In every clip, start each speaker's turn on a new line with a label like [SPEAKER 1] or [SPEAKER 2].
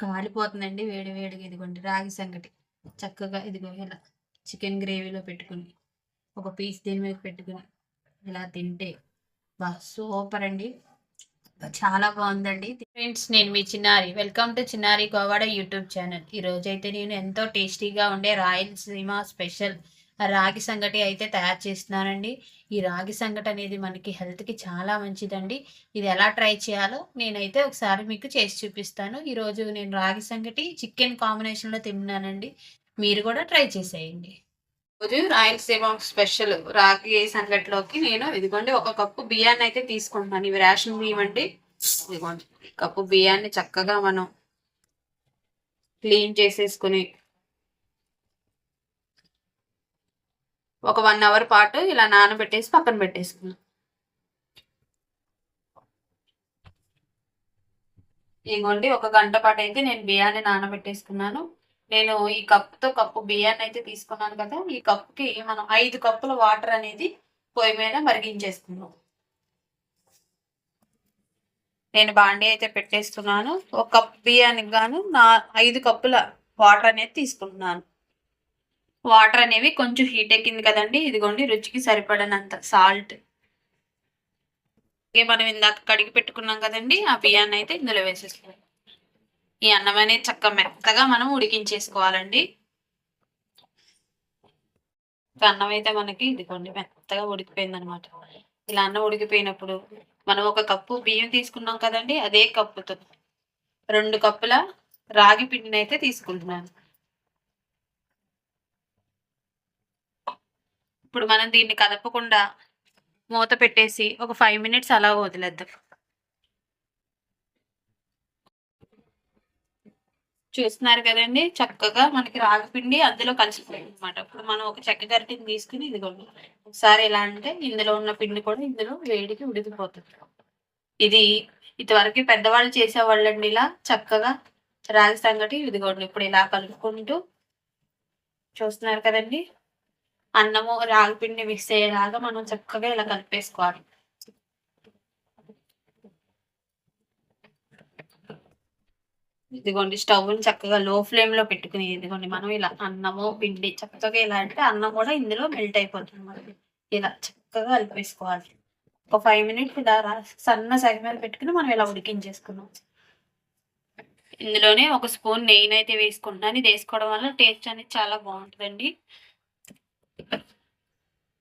[SPEAKER 1] కాలిపోతుందండి వేడి వేడిగా ఇదిగోండి రాగి సంగటి. చక్కగా ఇదిగో ఇలా చికెన్ గ్రేవీలో పెట్టుకుని ఒక పీస్ దీని మీద పెట్టుకుని ఇలా తింటే బా సూపర్ అండి. చాలా బాగుందండి. ఫ్రెండ్స్ నేను మీ చిన్నారి. వెల్కమ్ టు చిన్నారి కోవాడ యూట్యూబ్ ఛానల్. ఈ అయితే నేను ఎంతో టేస్టీగా ఉండే రాయలసీమ స్పెషల్ రాగి సంగటి అయితే తయారు చేస్తున్నానండి. ఈ రాగి సంగటి అనేది మనకి హెల్త్కి చాలా మంచిదండి. ఇది ఎలా ట్రై చేయాలో నేనైతే ఒకసారి మీకు చేసి చూపిస్తాను. ఈరోజు నేను రాగి సంగటి చికెన్ కాంబినేషన్లో తిన్నానండి. మీరు కూడా ట్రై చేసేయండి. రోజు రాయలసీమ స్పెషల్ రాగి సంగటిలోకి నేను ఇదిగోండి ఒక కప్పు బియ్యాన్ని అయితే తీసుకుంటున్నాను. ఇవి రేషన్ బియ్యం అండి. ఇదిగోండి. కప్పు బియ్యాన్ని చక్కగా మనం క్లీన్ చేసేసుకుని ఒక వన్ అవర్ పాటు ఇలా నానబెట్టేసి పక్కన పెట్టేసుకున్నాం. ఇదిగోండి ఒక గంట పాటు అయితే నేను బియ్యాన్ని నానబెట్టేసుకున్నాను. నేను ఈ కప్పుతో కప్పు బియ్యాన్ని అయితే తీసుకున్నాను కదా ఈ కప్పుకి మనం ఐదు కప్పుల వాటర్ అనేది పొయ్యి మీద మరిగించేసుకున్నాం. నేను బాండీ అయితే పెట్టేసుకున్నాను ఒక కప్ బియ్యానికి గాను నా ఐదు కప్పుల వాటర్ అనేది తీసుకుంటున్నాను. వాటర్ అనేవి కొంచెం హీట్ ఎక్కింది కదండి. ఇదిగోండి రుచికి సరిపడనంత సాల్ట్. మనం ఇందాక కడిగి పెట్టుకున్నాం కదండి ఆ బియ్యాన్ని అయితే ఇందులో వేసేసుకోవాలి ఈ అన్నం అనేది చక్క మెత్తగా మనం ఉడికించేసుకోవాలండి. అన్నం అయితే మనకి ఇదిగోండి మెత్తగా ఉడికిపోయింది అనమాట ఇలా అన్నం ఉడికిపోయినప్పుడు మనం ఒక కప్పు బియ్యం తీసుకున్నాం కదండి అదే కప్పుతో రెండు కప్పుల రాగి పిండిని అయితే తీసుకుంటున్నాను. ఇప్పుడు మనం దీన్ని కదపకుండా మూత పెట్టేసి ఒక ఫైవ్ మినిట్స్ అలా వదిలేద్దాం. చూస్తున్నారు కదండి? చక్కగా మనకి రాగిపిండి అందులో కలిసిపోయింది అనమాట ఇప్పుడు మనం ఒక చెక్క గరిటిని తీసుకుని ఇదిగోండి ఒకసారి ఎలా అంటే ఇందులో ఉన్న పిండి కూడా ఇందులో వేడికి ఉడికిపోతుంది. ఇది ఇదివరకు పెద్దవాళ్ళు చేసేవాళ్ళండి ఇలా చక్కగా రాగి సంగటి ఇదిగోండి. ఇప్పుడు ఇలా కలుపుకుంటూ చూస్తున్నారు కదండి? అన్నము రాగిపిండి మిక్స్ అయ్యేలాగా మనం చక్కగా ఇలా కలిపేసుకోవాలి. ఇదిగోండి స్టవ్ని చక్కగా లో ఫ్లేమ్లో పెట్టుకుని ఇదిగోండి మనం ఇలా అన్నము పిండి చక్కగా ఇలా అంటే అన్నం కూడా ఇందులో మెల్ట్ అయిపోతుంది మనకి. ఇలా చక్కగా కలిపేసుకోవాలి. ఒక ఫైవ్ మినిట్స్ ఇలా సన్న సగ మీద పెట్టుకుని మనం ఇలా ఉడికించేసుకున్నాం. ఇందులోనే ఒక స్పూన్ నెయ్యినైతే వేసుకుంటున్నాను. ఇది వేసుకోవడం వల్ల టేస్ట్ అనేది చాలా బాగుంటుందండి.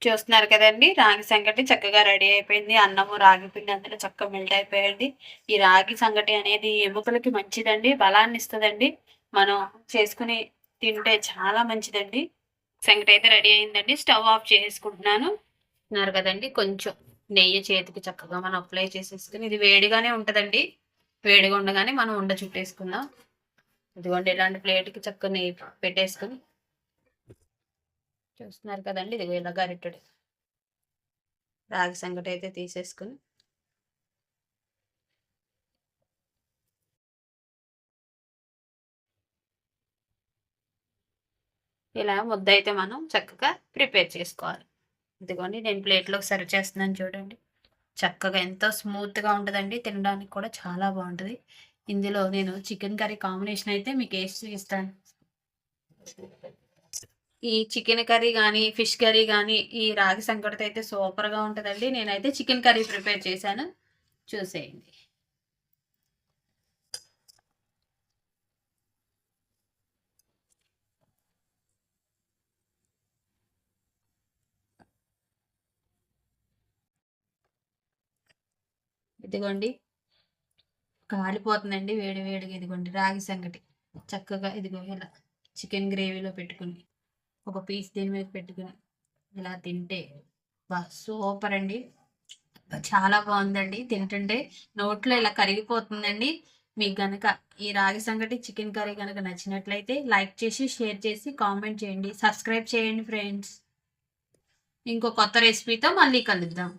[SPEAKER 1] చూస్తున్నారు కదండి రాగి సంగటి చక్కగా రెడీ అయిపోయింది. అన్నము రాగి పిండి అందులో చక్కగా మెల్ట్ అయిపోయింది. ఈ రాగి సంగటి అనేది ఎముకలకి మంచిదండి బలాన్ని ఇస్తుందండి. మనం చేసుకుని తింటే చాలా మంచిదండి. సంగటి అయితే రెడీ అయిందండి. స్టవ్ ఆఫ్ చేసుకుంటున్నాను. ఉన్నారు కదండి కొంచెం నెయ్యి చేతికి చక్కగా మనం అప్లై చేసేసుకుని ఇది వేడిగానే ఉంటుందండి. వేడిగా ఉండగానే మనం ఉండ చుట్టేసుకుందాం. ఇదిగోండి ఇలాంటి ప్లేట్కి చక్కగా నెయ్యి పెట్టేసుకుని చూస్తున్నారు కదండి. ఇది ఇలా గరిటెడు రాగి సంగటి అయితే తీసేసుకుని. ఇలా ముద్ద అయితే మనం చక్కగా ప్రిపేర్ చేసుకోవాలి. ఇదిగోండి నేను ప్లేట్లోకి సర్వ్ చేస్తున్నాను చూడండి. చక్కగా ఎంతో స్మూత్గా ఉంటుందండి. తినడానికి కూడా చాలా బాగుంటుంది. ఇందులో నేను చికెన్ కర్రీ కాంబినేషన్ అయితే మీకు వేసి ఇస్తాను ఈ చికెన్ కర్రీ కానీ ఫిష్ కర్రీ కానీ ఈ రాగి సంకటితో అయితే సూపర్గా ఉంటుందండి. నేనైతే చికెన్ కర్రీ ప్రిపేర్ చేశాను. చూసేయండి. ఇదిగోండి. కాలిపోతుందండి వేడి వేడిగా. ఇదిగోండి రాగి సంగటి. చక్కగా ఇదిగో ఇలా చికెన్ గ్రేవీలో పెట్టుకుని. ఒక పీస్ దీని మీద పెట్టుకుని ఇలా తింటే బా సూపర్ అండి. చాలా బాగుందండి. తింటుంటే నోట్లో ఇలా కరిగిపోతుందండి. మీకు కనుక ఈ రాగి సంగటి చికెన్ కర్రీ కనుక నచ్చినట్లయితే లైక్ చేసి షేర్ చేసి కామెంట్ చేయండి. సబ్స్క్రైబ్ చేయండి ఫ్రెండ్స్. ఇంకో కొత్త రెసిపీతో మళ్ళీ కలుద్దాం.